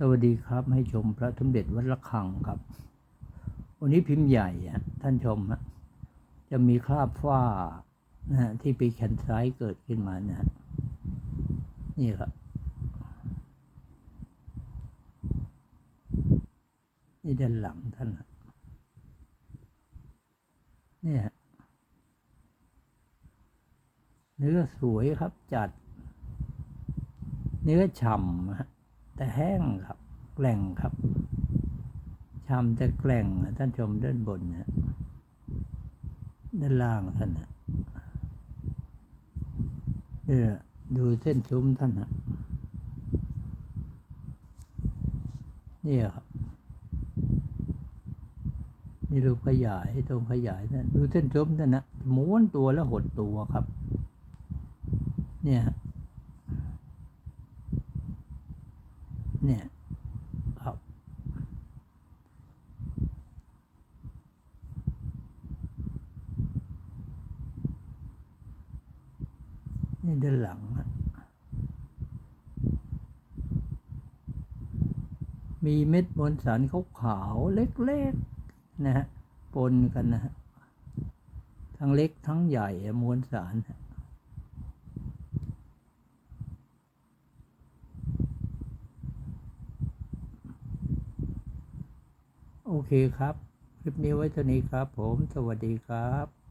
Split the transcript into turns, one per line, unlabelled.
สวัสดีครับ ให้ชมพระสมเด็จวัดระฆังครับ วันนี้พิมพ์ใหญ่อะท่านชมฮะจะมีคราบฝ้านะฮะที่ปีแขนซ้ายเกิดขึ้นมานะฮะนี่ครับ นี่ด้านหลังท่านเนี่ยฮะเนื้อสวยครับจัด เนื้อฉ่ำฮะ แต่แห้งครับแกล่งครับฉ่ำแต่แกล่งท่านชมด้านบนนะด้านล่างท่านนะเนี่ยดูเส้นซุ้มท่านนะนี่ครับนี่รูปขยายตรงขยายนั่นดูเส้นซุ้มท่านนะม้วนตัวแล้วหดตัวครับ เนี่ยครับ นี่ด้านหลัง มีเม็ดมวลสารขาวๆเล็กๆนะฮะปนกันนะฮะทั้งเล็กทั้งใหญ่มวลสารโอเคครับ คลิปนี้ไว้เท่านี้ครับผม สวัสดีครับ